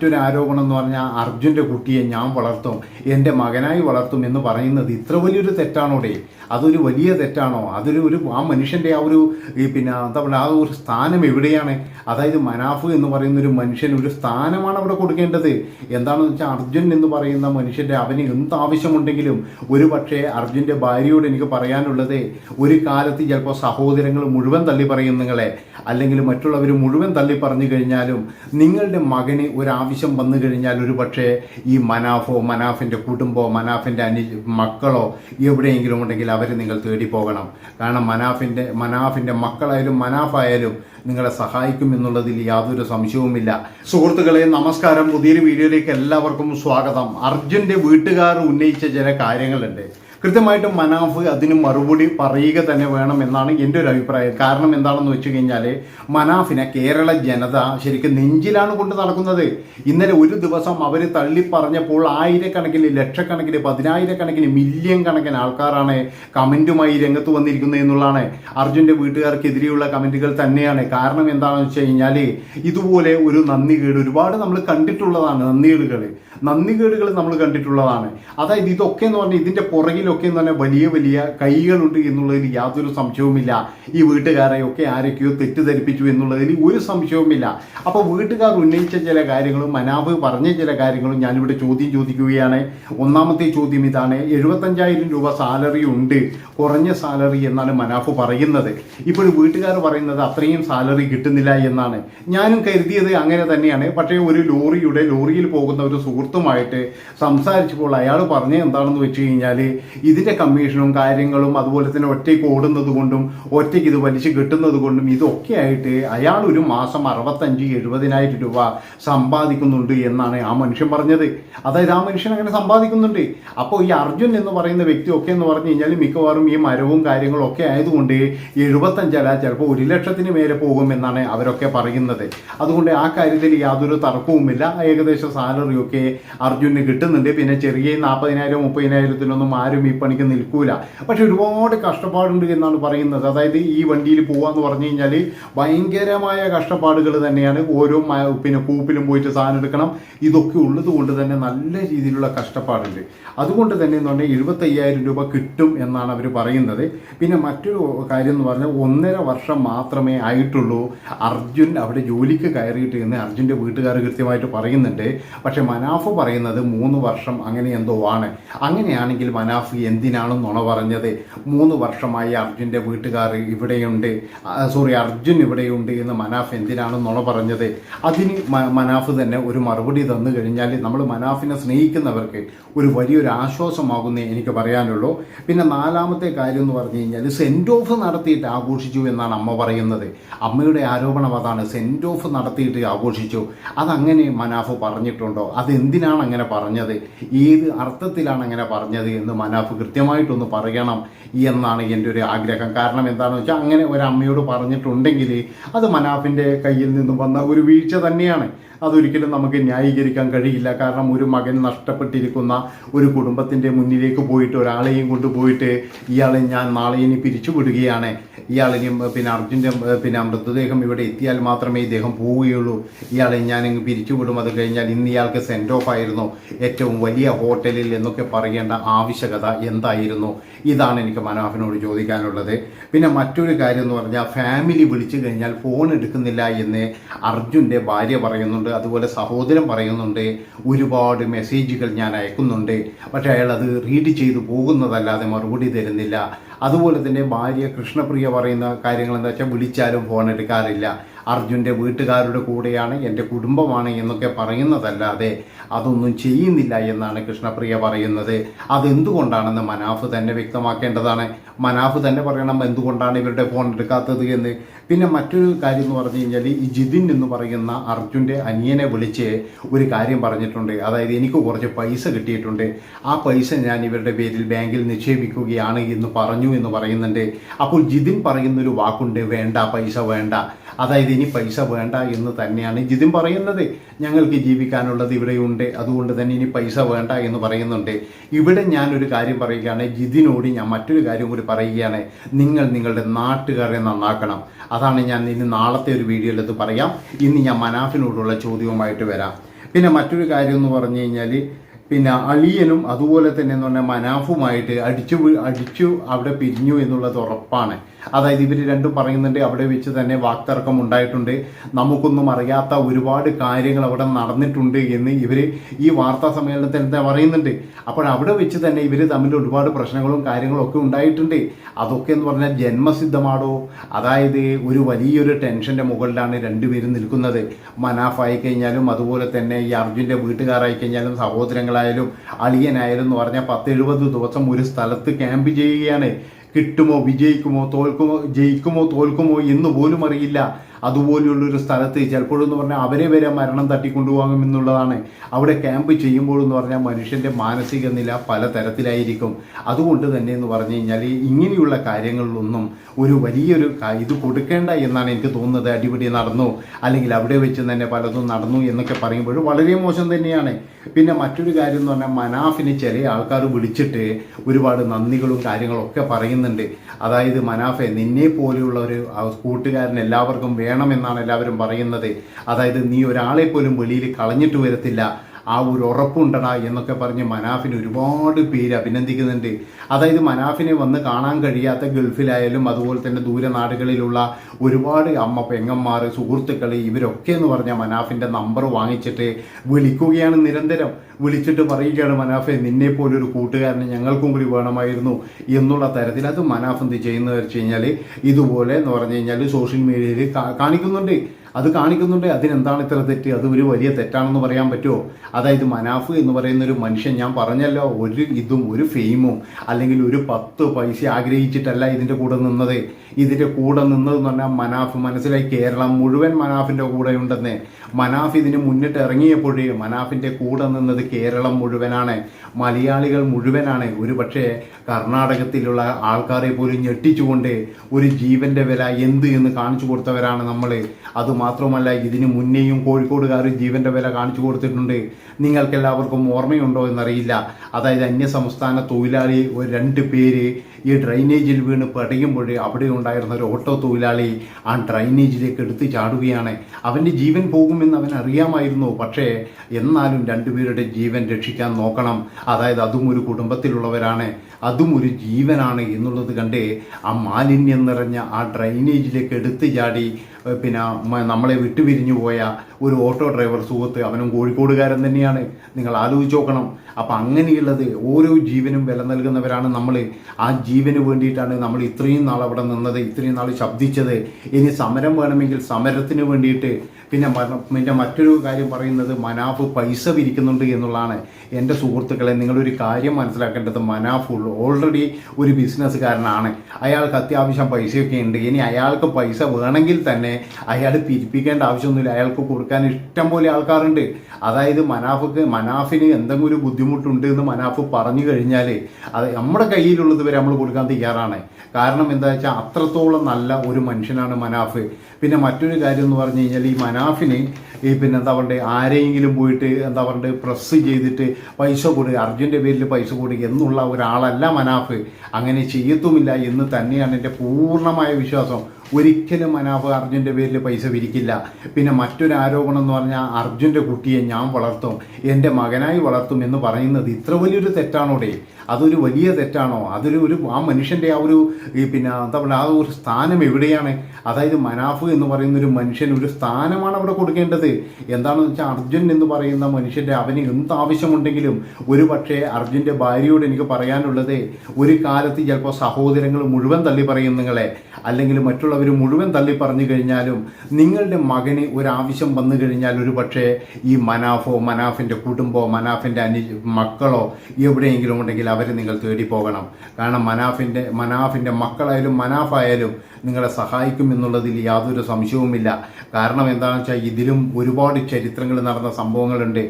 മറ്റൊരു ആരോപണം എന്ന് പറഞ്ഞാൽ അർജുന്റെ കുട്ടിയെ ഞാൻ വളർത്തും എന്റെ മകനായി വളർത്തും എന്ന് പറയുന്നത് ഇത്ര വലിയൊരു തെറ്റാണോടെ അതൊരു വലിയ തെറ്റാണോ? അതൊരു ഒരു ആ മനുഷ്യന്റെ ആ ഒരു പിന്നെ എന്താ പറയുക ആ ഒരു സ്ഥാനം എവിടെയാണ്? അതായത് മനാഫ് എന്ന് പറയുന്ന ഒരു മനുഷ്യൻ ഒരു സ്ഥാനമാണ് അവിടെ കൊടുക്കേണ്ടത്. എന്താണെന്ന് വെച്ചാൽ അർജുൻ എന്ന് പറയുന്ന മനുഷ്യന്റെ അവന് എന്ത് ആവശ്യമുണ്ടെങ്കിലും ഒരു പക്ഷേ അർജുന്റെ ഭാര്യയോട് എനിക്ക് പറയാനുള്ളത് ഒരു കാലത്ത് ചിലപ്പോൾ സഹോദരങ്ങൾ മുഴുവൻ തള്ളി പറയും നിങ്ങളെ അല്ലെങ്കിൽ മറ്റുള്ളവർ മുഴുവൻ തള്ളി പറഞ്ഞു കഴിഞ്ഞാലും നിങ്ങളുടെ മകന് ഒരാവശ്യം വന്നു കഴിഞ്ഞാൽ ഒരു പക്ഷേ ഈ മനാഫോ മനാഫിന്റെ കുടുംബമോ മനാഫിന്റെ അനു മക്കളോ എവിടെയെങ്കിലും ഉണ്ടെങ്കിൽ അവർ നിങ്ങൾ തേടി പോകണം. കാരണം മനാഫിന്റെ മനാഫിന്റെ മക്കളായാലും മനാഫായാലും നിങ്ങളെ സഹായിക്കും എന്നുള്ളതിൽ യാതൊരു സംശയവുമില്ല. സുഹൃത്തുക്കളെ നമസ്കാരം. പുതിയൊരു വീഡിയോയിലേക്ക് എല്ലാവർക്കും സ്വാഗതം. അർജുന്റെ വീട്ടുകാർ ഉന്നയിച്ച ചില കാര്യങ്ങളുണ്ട്. കൃത്യമായിട്ടും മനാഫ് അതിന് മറുപടി പറയുക തന്നെ വേണം എന്നാണ് എന്റെ ഒരു അഭിപ്രായം. കാരണം എന്താണെന്ന് വെച്ച് കഴിഞ്ഞാൽ മനാഫിനെ കേരള ജനത ശരിക്കും നെഞ്ചിലാണ് കൊണ്ട് നടക്കുന്നത്. ഇന്നലെ ഒരു ദിവസം അവർ തള്ളി പറഞ്ഞപ്പോൾ ആയിരക്കണക്കിന് ലക്ഷക്കണക്കിന് പതിനായിരക്കണക്കിന് മില്യൺ കണക്കിന് ആൾക്കാരാണ് കമന്റുമായി രംഗത്ത് വന്നിരിക്കുന്നത് എന്നുള്ളതാണ്. അർജുന്റെ വീട്ടുകാർക്കെതിരെയുള്ള കമന്റുകൾ തന്നെയാണ്. കാരണം എന്താണെന്ന് വെച്ച് കഴിഞ്ഞാൽ ഇതുപോലെ ഒരു നന്ദികേട് ഒരുപാട് നമ്മൾ കണ്ടിട്ടുള്ളതാണ് നന്ദികേടുകൾ നന്ദികേടുകൾ നമ്മൾ കണ്ടിട്ടുള്ളതാണ്. അതായത് ഇതൊക്കെ എന്ന് പറഞ്ഞാൽ ഇതിന്റെ പുറകിലൊക്കെ എന്ന് പറഞ്ഞാൽ വലിയ വലിയ കൈകളുണ്ട് എന്നുള്ളതിൽ യാതൊരു സംശയവുമില്ല. ഈ വീട്ടുകാരെയൊക്കെ ആരൊക്കെയോ തെറ്റിദ്ധരിപ്പിച്ചു എന്നുള്ളതിൽ ഒരു സംശയവുമില്ല. അപ്പോൾ വീട്ടുകാർ ഉന്നയിച്ച ചില കാര്യങ്ങളും മനാബ് പറഞ്ഞ ചില കാര്യങ്ങളും ഞാനിവിടെ ചോദ്യം ചോദിക്കുകയാണ്. ഒന്നാമത്തെ ചോദ്യം ഇതാണ് എഴുപത്തഞ്ചായിരം രൂപ സാലറി ഉണ്ട്. കുറഞ്ഞ സാലറി എന്നാണ് മനാഫ് പറയുന്നത്. ഇപ്പോൾ വീട്ടുകാർ പറയുന്നത് അത്രയും സാലറി കിട്ടുന്നില്ല എന്നാണ്. ഞാനും കരുതിയത് അങ്ങനെ തന്നെയാണ്. പക്ഷേ ഒരു ലോറിയുടെ ലോറിയിൽ പോകുന്ന ഒരു സുഹൃത്തുമായിട്ട് സംസാരിച്ചപ്പോൾ അയാൾ പറഞ്ഞത് എന്താണെന്ന് വെച്ച് കഴിഞ്ഞാൽ ഇതിന്റെ കമ്മീഷനും കാര്യങ്ങളും അതുപോലെ തന്നെ ഒറ്റയ്ക്ക് ഓടുന്നത് കൊണ്ടും ഒറ്റയ്ക്ക് ഇത് വലിച്ചു കിട്ടുന്നത് കൊണ്ടും ഇതൊക്കെ ആയിട്ട് അയാൾ ഒരു മാസം അറുപത്തഞ്ച് എഴുപതിനായിരം രൂപ സമ്പാദിക്കുന്നുണ്ട് എന്നാണ് ആ മനുഷ്യൻ പറഞ്ഞത്. അതായത് ആ മനുഷ്യൻ അങ്ങനെ സമ്പാദിക്കുന്നുണ്ട്. അപ്പോൾ ഈ അർജുൻ എന്ന് പറയുന്ന വ്യക്തി ഒക്കെ എന്ന് പറഞ്ഞു കഴിഞ്ഞാൽ മിക്കവാറും ഈ മരവും കാര്യങ്ങളും ഒക്കെ ആയതുകൊണ്ട് എഴുപത്തഞ്ചല്ല ചിലപ്പോൾ ഒരു ലക്ഷത്തിന് മേലെ പോകുമെന്നാണ് അവരൊക്കെ പറയുന്നത്. അതുകൊണ്ട് ആ കാര്യത്തിൽ യാതൊരു തർക്കവുമില്ല. ഏകദേശം സാലറിയൊക്കെ അർജുന് കിട്ടുന്നുണ്ട്. പിന്നെ ചെറിയ നാൽപ്പതിനായിരം മുപ്പതിനായിരത്തിനൊന്നും ആരും പണിക്ക് നിൽക്കൂല. പക്ഷെ ഒരുപാട് കഷ്ടപ്പാടുണ്ട് എന്നാണ് പറയുന്നത്. അതായത് ഈ വണ്ടിയിൽ പോവാന്ന് പറഞ്ഞു കഴിഞ്ഞാൽ ഭയങ്കരമായ കഷ്ടപ്പാടുകൾ തന്നെയാണ് ഓരോ പിന്നെ കൂപ്പിലും പോയിട്ട് സാധനം എടുക്കണം. ഇതൊക്കെ ഉള്ളത് കൊണ്ട് തന്നെ നല്ല രീതിയിലുള്ള കഷ്ടപ്പാടുണ്ട്. അതുകൊണ്ട് തന്നെ എന്ന് പറഞ്ഞാൽ എഴുപത്തയ്യായിരം രൂപ കിട്ടും എന്നാണ് അവർ പറയുന്നത്. പിന്നെ മറ്റൊരു കാര്യം എന്ന് പറഞ്ഞാൽ ഒന്നര വർഷം മാത്രമേ ആയിട്ടുള്ളൂ അർജുൻ അവിടെ ജോലിക്ക് കയറിയിട്ട് എന്ന് അർജുന്റെ വീട്ടുകാർ കൃത്യമായിട്ട് പറയുന്നുണ്ട്. പക്ഷെ മനാഫ് പറയുന്നത് മൂന്ന് വർഷം അങ്ങനെ എന്തോ ആണ്. അങ്ങനെയാണെങ്കിൽ മനാഫ് എന്തിനാണ് നുണ പറഞ്ഞത്? മൂന്ന് വർഷമായി അർജുന്റെ വീട്ടുകാർ ഇവിടെയുണ്ട്. സോറി അർജുൻ ഇവിടെയുണ്ട് എന്ന് മനാഫ് എന്തിനാണ് നുണ പറഞ്ഞത്? അതിന് മനാഫ് തന്നെ ഒരു മറുപടി തന്നു കഴിഞ്ഞാൽ നമ്മൾ മനാഫിനെ സ്നേഹിക്കുന്നവർക്ക് ഒരു വലിയൊരു ആശ്വാസമാകുന്നേ എനിക്ക് പറയാനുള്ളൂ. പിന്നെ നാലാമത്തെ കാര്യം എന്ന് പറഞ്ഞു കഴിഞ്ഞാൽ സെൻഡ് ഓഫ് നടത്തിയിട്ട് ആഘോഷിച്ചു എന്നാണ് അമ്മ പറയുന്നത്. അമ്മയുടെ ആരോപണം അതാണ്. സെൻഡ് ഓഫ് നടത്തിയിട്ട് ആഘോഷിച്ചു. അതങ്ങനെ മനാഫ് പറഞ്ഞിട്ടുണ്ടോ? അതെന്തിനാണ് അങ്ങനെ പറഞ്ഞത്? ഏത് അർത്ഥത്തിലാണ് അങ്ങനെ പറഞ്ഞത് എന്ന് മനാഫ് കൃത്യമായിട്ടൊന്ന് പറയണം എന്നാണ് എന്റെ ഒരു ആഗ്രഹം. കാരണം എന്താണെന്ന് വെച്ചാൽ അങ്ങനെ ഒരു അമ്മയോട് പറഞ്ഞിട്ടുണ്ടെങ്കിൽ അത് മനാഫിന്റെ കയ്യിൽ നിന്നും വന്ന ഒരു വീഴ്ച തന്നെയാണ്. അതൊരിക്കലും നമുക്ക് ന്യായീകരിക്കാൻ കഴിയില്ല. കാരണം ഒരു മകൻ നഷ്ടപ്പെട്ടിരിക്കുന്ന ഒരു കുടുംബത്തിന്റെ മുന്നിലേക്ക് പോയിട്ട് ഒരാളെയും കൊണ്ടുപോയിട്ട് ഇയാളെ ഞാൻ നാളെ ഇനി പിരിച്ചുവിടുകയാണ് ഇയാളിനും പിന്നെ അർജുന്റെ പിന്നെ മൃതദേഹം ഇവിടെ എത്തിയാൽ മാത്രമേ ഇദ്ദേഹം പോവുകയുള്ളൂ. ഇയാളെ ഞാൻ ഇങ്ങ് പിരിച്ചുവിടും അത് കഴിഞ്ഞാൽ ഇന്ന് ഇയാൾക്ക് സെൻഡ് ഓഫ് ആയിരുന്നു. ഏറ്റവും വലിയ ഹോട്ടലിൽ എന്നൊക്കെ പറയേണ്ട ആവശ്യകത എന്തായിരുന്നു? ഇതാണ് എനിക്ക് മനോഹരനോട് ചോദിക്കാനുള്ളത്. പിന്നെ മറ്റൊരു കാര്യം എന്ന് പറഞ്ഞാൽ ഫാമിലി വിളിച്ചു കഴിഞ്ഞാൽ ഫോൺ എടുക്കുന്നില്ല എന്ന് അർജുന്റെ ഭാര്യ പറയുന്നുണ്ട്. അതുപോലെ സഹോദരൻ പറയുന്നുണ്ട് ഒരുപാട് മെസ്സേജുകൾ ഞാൻ അയക്കുന്നുണ്ട് പക്ഷേ അയാൾ അത് റീഡ് ചെയ്തു പോകുന്നതല്ലാതെ മറുപടി തരുന്നില്ല. അതുപോലെ തന്നെ ഭാര്യ കൃഷ്ണപ്രിയ പറയുന്ന കാര്യങ്ങൾ എന്താ വെച്ചാൽ വിളിച്ചാലും ഫോൺ എടുക്കാറില്ല. അർജുന്റെ വീട്ടുകാരുടെ കൂടെയാണ് എന്റെ കുടുംബമാണ് എന്നൊക്കെ പറയുന്നതല്ലാതെ അതൊന്നും ചെയ്യുന്നില്ല എന്നാണ് കൃഷ്ണപ്രിയ പറയുന്നത്. അതെന്തുകൊണ്ടാണെന്ന് മനാഫ് തന്നെ വ്യക്തമാക്കേണ്ടതാണ്. മനാഫ് തന്നെ പറയണം എന്തുകൊണ്ടാണ് ഇവരുടെ ഫോൺ എടുക്കാത്തത് എന്ന്? പിന്നെ മറ്റൊരു കാര്യം എന്ന് പറഞ്ഞു കഴിഞ്ഞാൽ ഈ ജിതിൻ എന്ന് പറയുന്ന അർജുന്റെ അനിയനെ വിളിച്ച് ഒരു കാര്യം പറഞ്ഞിട്ടുണ്ട്. അതായത് എനിക്ക് കുറച്ച് പൈസ കിട്ടിയിട്ടുണ്ട്. ആ പൈസ ഞാൻ ഇവരുടെ പേരിൽ ബാങ്കിൽ നിക്ഷേപിക്കുകയാണ് എന്ന് പറഞ്ഞു എന്ന് പറയുന്നുണ്ട്. അപ്പോൾ ജിതിൻ പറയുന്നൊരു വാക്കുണ്ട് വേണ്ട പൈസ വേണ്ട. അതായത് ഇനി പൈസ വേണ്ട എന്ന് തന്നെയാണ് ജിതിൻ പറയുന്നത്. ഞങ്ങൾക്ക് ജീവിക്കാനുള്ളത് ഇവിടെയുണ്ട്. അതുകൊണ്ട് തന്നെ ഇനി പൈസ വേണ്ട എന്ന് പറയുന്നുണ്ട്. ഇവിടെ ഞാനൊരു കാര്യം പറയുകയാണ്. ജിതിനോട് ഞാൻ മറ്റൊരു കാര്യം കൂടി പറയുകയാണ്. നിങ്ങൾ നിങ്ങളുടെ നാട്ടുകാരെ നന്നാക്കണം. അതാണ് ഞാൻ ഇനി നാളത്തെ ഒരു വീഡിയോയിൽ ഇത് പറയാം. ഇന്ന് ഞാൻ മനാഫിനോടുള്ള ചോദ്യവുമായിട്ട് വരാം. പിന്നെ മറ്റൊരു കാര്യം എന്ന് പറഞ്ഞു കഴിഞ്ഞാൽ പിന്നെ അളിയനും അതുപോലെ തന്നെ എന്ന് പറഞ്ഞാൽ മനാഫുമായിട്ട് അടിച്ചു അടിച്ചു അവിടെ പിരിഞ്ഞു എന്നുള്ളത് ഉറപ്പാണ്. അതായത് ഇവർ രണ്ടും പറയുന്നുണ്ട് അവിടെ വെച്ച് തന്നെ വാക്തർക്കം ഉണ്ടായിട്ടുണ്ട്. നമുക്കൊന്നും അറിയാത്ത ഒരുപാട് കാര്യങ്ങൾ അവിടെ നടന്നിട്ടുണ്ട് എന്ന് ഇവർ ഈ വാർത്താ സമ്മേളനത്തിൽ പറയുന്നുണ്ട്. അപ്പോൾ അവിടെ വെച്ച് തന്നെ ഇവർ തമ്മിൽ ഒരുപാട് പ്രശ്നങ്ങളും കാര്യങ്ങളും ഒക്കെ ഉണ്ടായിട്ടുണ്ട്. അതൊക്കെ എന്ന് പറഞ്ഞാൽ ജന്മസിദ്ധമാണോ? അതായത് ഒരു വലിയൊരു ടെൻഷന്റെ മുകളിലാണ് രണ്ടുപേരും നിൽക്കുന്നത്. മനാഫായി കഴിഞ്ഞാലും അതുപോലെ തന്നെ ഈ അർജുന്റെ വീട്ടുകാരായി കഴിഞ്ഞാലും സഹോദരങ്ങളായാലും അളിയനായാലും എന്ന് പറഞ്ഞാൽ പത്ത് എഴുപത് ദിവസം ഒരു സ്ഥലത്ത് ക്യാമ്പ് ചെയ്യുകയാണ്. കിട്ടുമോ വിജയിക്കുമോ തോൽക്കുമോ ജയിക്കുമോ തോൽക്കുമോ എന്ന് പോലും അറിയില്ല. അതുപോലെയുള്ളൊരു സ്ഥലത്ത് ചിലപ്പോഴെന്ന് പറഞ്ഞാൽ അവരെ വരെ മരണം തട്ടിക്കൊണ്ടുപോകാം എന്നുള്ളതാണ്. അവിടെ ക്യാമ്പ് ചെയ്യുമ്പോഴെന്ന് പറഞ്ഞാൽ മനുഷ്യന്റെ മാനസിക നില പല തരത്തിലായിരിക്കും അതുകൊണ്ട് തന്നെ എന്ന് പറഞ്ഞു കഴിഞ്ഞാൽ ഇങ്ങനെയുള്ള കാര്യങ്ങളിലൊന്നും ഒരു വലിയൊരു ഇത് കൊടുക്കേണ്ട എന്നാണ് എനിക്ക് തോന്നുന്നത്. അടിപിടി നടന്നു അല്ലെങ്കിൽ അവിടെ വെച്ച് തന്നെ പലതും നടന്നു എന്നൊക്കെ പറയുമ്പോൾ വളരെ മോശം തന്നെയാണ്. പിന്നെ മറ്റൊരു കാര്യം എന്ന് പറഞ്ഞാൽ മനാഫിന് ചില ആൾക്കാർ വിളിച്ചിട്ട് ഒരുപാട് നന്ദികളും കാര്യങ്ങളും ഒക്കെ പറയുന്നുണ്ട്. അതായത് മനാഫെ നിന്നെ പോലെയുള്ള ഒരു കൂട്ടുകാരൻ എല്ലാവർക്കും വേണമെന്നാണ് എല്ലാവരും പറയുന്നത്. അതായത് നീ ഒരാളെ പോലും വെളിയിൽ കളഞ്ഞിട്ട് വരത്തില്ല. ആ ഒരു ഉറപ്പുണ്ടടാ എന്നൊക്കെ പറഞ്ഞ് മനാഫിന് ഒരുപാട് പേര് അഭിനന്ദിക്കുന്നുണ്ട്. അതായത് മനാഫിനെ വന്ന് കാണാൻ കഴിയാത്ത ഗൾഫിലായാലും അതുപോലെ തന്നെ ദൂര നാടുകളിലുള്ള ഒരുപാട് അമ്മ പെങ്ങന്മാർ സുഹൃത്തുക്കൾ ഇവരൊക്കെ എന്ന് പറഞ്ഞാൽ മനാഫിന്റെ നമ്പർ വാങ്ങിച്ചിട്ട് വിളിക്കുകയാണ് നിരന്തരം. വിളിച്ചിട്ട് പറയുകയാണ് മനാഫെ നിന്നെ പോലൊരു കൂട്ടുകാരനെ ഞങ്ങൾക്കും കൂടി വേണമായിരുന്നു എന്നുള്ള തരത്തിൽ അത് മനാഫ് എന്ത് ചെയ്യുന്നത് വെച്ച് കഴിഞ്ഞാൽ ഇതുപോലെ എന്ന് പറഞ്ഞു കഴിഞ്ഞാൽ സോഷ്യൽ മീഡിയയിൽ കാണിക്കുന്നുണ്ട്. അത് കാണിക്കുന്നുണ്ട്. അതിനെന്താണ് ഇത്ര തെറ്റ്? അത് ഒരു വലിയ തെറ്റാണെന്ന് പറയാൻ പറ്റുമോ? അതായത് മനാഫ് എന്ന് പറയുന്ന ഒരു മനുഷ്യൻ ഞാൻ പറഞ്ഞല്ലോ ഒരു ഇതും ഒരു ഫെയിമും അല്ലെങ്കിൽ ഒരു പത്ത് പൈസ ആഗ്രഹിച്ചിട്ടല്ല ഇതിന്റെ കൂടെ നിന്നത്. ഇതിന്റെ കൂടെ നിന്നതെന്ന് പറഞ്ഞാൽ മനാഫ് മനസ്സിലായി. കേരളം മുഴുവൻ മനാഫിന്റെ കൂടെ ഉണ്ടെന്ന് മനാഫ് ഇതിന് മുന്നിട്ട് ഇറങ്ങിയപ്പോഴേ മനാഫിന്റെ കൂടെ നിന്നത് കേരളം മുഴുവനാണ്. മലയാളികൾ മുഴുവനാണ്. ഒരു പക്ഷേ കർണാടകത്തിലുള്ള ആൾക്കാരെ പോലും ഞെട്ടിച്ചുകൊണ്ട് ഒരു ജീവന്റെ വില എന്ത് എന്ന് കാണിച്ചു കൊടുത്തവരാണ് നമ്മൾ അതുമാത്രമല്ല ഇതിനു മുന്നേയും കോഴിക്കോടുകാർ ജീവന്റെ വില കാണിച്ചു കൊടുത്തിട്ടുണ്ട്. നിങ്ങൾക്കെല്ലാവർക്കും ഓർമ്മയുണ്ടോ എന്നറിയില്ല. അതായത് അന്യ സംസ്ഥാന തൊഴിലാളി ഒരു രണ്ട് പേര് ഈ ഡ്രൈനേജിൽ വീണ് പടയുമ്പോൾ അവിടെ ഉണ്ടായിരുന്ന ഒരു ഓട്ടോ തൊഴിലാളി ആ ഡ്രൈനേജിലേക്ക് എടുത്ത് ചാടുകയാണ്. അവന്റെ ജീവൻ പോകുമെന്ന് അവൻ അറിയാമായിരുന്നു. പക്ഷേ എന്നാലും രണ്ടുപേരുടെ ജീവൻ രക്ഷിക്കാൻ നോക്കണം. അതായത് അതും ഒരു കുടുംബത്തിലുള്ളവരാണ്. അതും ഒരു ജീവനാണ് എന്നുള്ളത് കണ്ട് ആ മാലിന്യം നിറഞ്ഞ ആ ഡ്രൈനേജിലേക്ക് എടുത്തു ചാടി പിന്നെ നമ്മളെ വിട്ടുപിരിഞ്ഞു പോയ ഒരു ഓട്ടോ ഡ്രൈവർ സുഹൃത്ത് അവനും കോഴിക്കോടുകാരൻ തന്നെയാണ്. നിങ്ങൾ ആലോചിച്ച് നോക്കണം. അപ്പം അങ്ങനെയുള്ളത് ഓരോ ജീവനും വില നൽകുന്നവരാണ് നമ്മൾ ആ ജീവന് വേണ്ടിയിട്ടാണ് നമ്മൾ ഇത്രയും നാൾ അവിടെ നിന്നത് ഇത്രയും നാൾ ശബ്ദിച്ചത്. ഇനി സമരം വേണമെങ്കിൽ സമരത്തിന് വേണ്ടിയിട്ട് പിന്നെ പിന്നെ മറ്റൊരു കാര്യം പറയുന്നത് മനാഫ് പൈസ പിരിക്കുന്നുണ്ട് എന്നുള്ളതാണ്. എന്റെ സുഹൃത്തുക്കളെ നിങ്ങളൊരു കാര്യം മനസ്സിലാക്കേണ്ടത് മനാഫ് ഓൾറെഡി ഒരു ബിസിനസ്സുകാരനാണ്. അയാൾക്ക് അത്യാവശ്യം പൈസയൊക്കെ ഉണ്ട്. ഇനി അയാൾക്ക് പൈസ വേണമെങ്കിൽ തന്നെ അയാൾ പിരിപ്പിക്കേണ്ട ആവശ്യമൊന്നുമില്ല. അയാൾക്ക് കൊടുക്കാൻ ഇഷ്ടം പോലെ ആൾക്കാരുണ്ട്. അതായത് മനാഫിക്ക് മനാഫിന് എന്തെങ്കിലും ഒരു ബുദ്ധിമുട്ടുണ്ട് എന്ന് മനാഫ് പറഞ്ഞു കഴിഞ്ഞാൽ അത് നമ്മുടെ കയ്യിലുള്ളത് വരെ നമ്മൾ കൊടുക്കാൻ തയ്യാറാണ്. കാരണം എന്താ വെച്ചാൽ അത്രത്തോളം നല്ല ഒരു മനുഷ്യനാണ് മനാഫ്. പിന്നെ മറ്റൊരു കാര്യം എന്ന് പറഞ്ഞു കഴിഞ്ഞാൽ ഈ മനാഫിന് ഈ പിന്നെ എന്താ പറയുക ആരെങ്കിലും പോയിട്ട് എന്താ പറയുക പ്രസ് ചെയ്തിട്ട് പൈസ കൊടുക്കുക അർജുന്റെ പേരിൽ പൈസ കൊടുക്കുക എന്നുള്ള ഒരാളല്ല മനാഫ്. അങ്ങനെ ചെയ്യത്തുമില്ല എന്ന് തന്നെയാണ് എന്റെ പൂർണമായ വിശ്വാസം. ഒരിക്കലും മനാഫ് അർജുന്റെ പേരിൽ പൈസ പിരിക്കില്ല. പിന്നെ മറ്റൊരു ആരോപണം എന്ന് പറഞ്ഞാൽ അർജുന്റെ കുട്ടിയെ ഞാൻ വളർത്തും എന്റെ മകനായി വളർത്തും എന്ന് പറയുന്നത് ഇത്ര വലിയൊരു തെറ്റാണോടെ അതൊരു വലിയ തെറ്റാണോ? അതൊരു ഒരു ആ മനുഷ്യന്റെ ആ ഒരു പിന്നെ എന്താ പറയുക ആ ഒരു സ്ഥാനം എവിടെയാണ്? അതായത് മനാഫ് എന്ന് പറയുന്ന ഒരു മനുഷ്യൻ ഒരു സ്ഥാനമാണ് അവിടെ കൊടുക്കേണ്ടത്. എന്താണെന്ന് വെച്ചാൽ അർജുൻ എന്ന് പറയുന്ന മനുഷ്യന്റെ അവന് എന്ത് ആവശ്യമുണ്ടെങ്കിലും ഒരു പക്ഷേ അർജുന്റെ ഭാര്യയോട് എനിക്ക് പറയാനുള്ളത് ഒരു കാലത്ത് ചിലപ്പോൾ സഹോദരങ്ങൾ മുഴുവൻ തള്ളി പറയും നിങ്ങളെ. അല്ലെങ്കിൽ മറ്റുള്ളവർ മുഴുവൻ തള്ളി പറഞ്ഞു കഴിഞ്ഞാലും നിങ്ങളുടെ മകന് ഒരാവശ്യം വന്നു കഴിഞ്ഞാൽ ഒരു പക്ഷേ ഈ മനാഫോ മനാഫിന്റെ കുടുംബമോ മനാഫിന്റെ അനു മക്കളോ എവിടെയെങ്കിലും ഉണ്ടെങ്കിൽ അവരെ നിങ്ങൾ തേടി പോകണം. കാരണം മനാഫിന്റെ മനാഫിന്റെ മക്കളായാലും മനാഫായാലും നിങ്ങളെ സഹായിക്കും എന്നുള്ളതിൽ യാതൊരു സംശയവുമില്ല. കാരണം എന്താണെന്ന് വെച്ചാൽ ഇതിലും ഒരുപാട് ചരിത്രങ്ങൾ നടന്ന സംഭവങ്ങളുണ്ട്.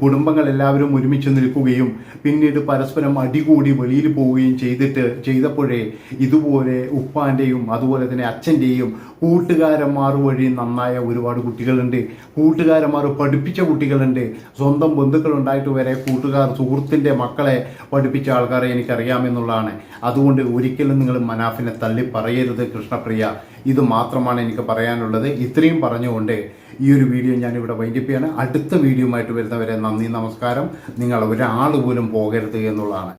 കുടുംബങ്ങൾ എല്ലാവരും ഒരുമിച്ച് നിൽക്കുകയും പിന്നീട് പരസ്പരം അടികൂടി വെളിയിൽ പോവുകയും ചെയ്തിട്ട് ചെയ്തപ്പോഴേ ഇതുപോലെ ഉപ്പാന്റെയും അതുപോലെ തന്നെ അച്ഛന്റെയും കൂട്ടുകാരന്മാർ വഴി നന്നായ ഒരുപാട് കുട്ടികളുണ്ട്. കൂട്ടുകാരന്മാർ പഠിപ്പിച്ച കുട്ടികളുണ്ട്. സ്വന്തം ബന്ധുക്കളുണ്ടായിട്ട് വരെ കൂട്ടുകാർ സുഹൃത്തിന്റെ മക്കളെ പഠിപ്പിച്ച ആൾക്കാരെ എനിക്കറിയാമെന്നുള്ളതാണ് അതുകൊണ്ട് ഒരിക്കലും നിങ്ങൾ മനാഫിനെ തള്ളി പറയരുത് കൃഷ്ണപ്രിയ. ഇത് മാത്രമാണ് എനിക്ക് പറയാനുള്ളത്. ഇത്രയും പറഞ്ഞുകൊണ്ട് ഈ ഒരു വീഡിയോ ഞാനിവിടെ ഇവിടെ ചെയ്യാണ്. അടുത്ത വീഡിയോ ആയിട്ട് വരുന്നവരെ നന്ദി നമസ്കാരം. നിങ്ങൾ ഒരാൾ പോലും പോകരുത് എന്നുള്ളതാണ്.